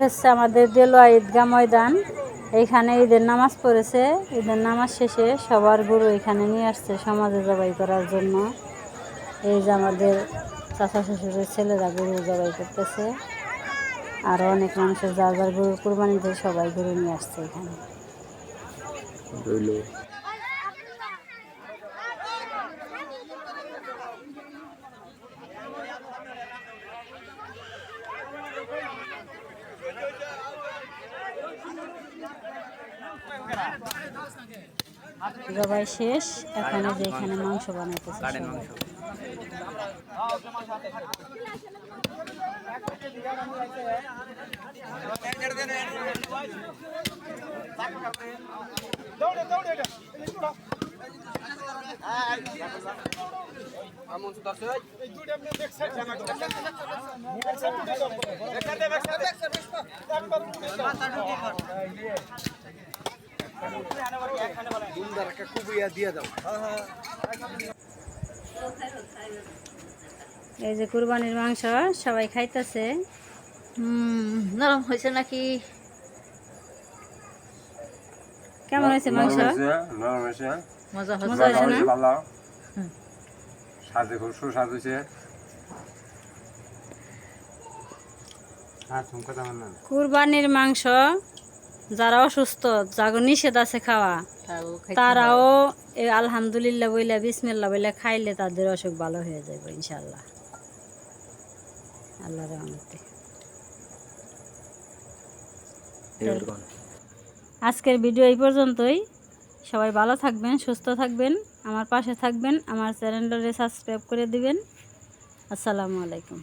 হচ্ছে আমাদের দেলোয়া ঈদগাহ ময়দান। এইখানে ঈদের নামাজ পড়েছে। ঈদের নামাজ শেষে সবার গুরু এখানে নিয়ে আসছে সমাজে জবাই করার জন্য। এই যে আমাদের চাচা শ্বশুরের ছেলেরা গরু জবাই করতেছে। আরও অনেক মানুষের যার যার গরু কুরবানি দিয়ে সবাই গরু নিয়ে আসছে এখানে। জবাই শেষ এখন যে এখানে মাংস বানাইতেছে সবাই। এই যে কুরবানির মাংস সবাই খাইতেছে। হুম নরম হয়েছে নাকি? কেমন হয়েছে মাংস? নরম হয়েছে। মজা মজা হয়েছে না? ভালো সাথে খুব সুস্বাদ হয়েছে। হ্যাঁ কুরবানির মাংস যারা অসুস্থ যাগো নিষেধ আছে খাওয়া। তারাও এই আলহামদুলিল্লাহ বইলা বিসমিল্লা বইলা খাইলে তাদের অসুখ ভালো হয়ে যাবে ইনশাল্লাহ আল্লাহ রহমতে। আজকের ভিডিও এই পর্যন্তই। সবাই ভালো থাকবেন সুস্থ থাকবেন আমার পাশে থাকবেন আমার চ্যানেলটারে সাবস্ক্রাইব করে দিবেন। আসসালামু আলাইকুম।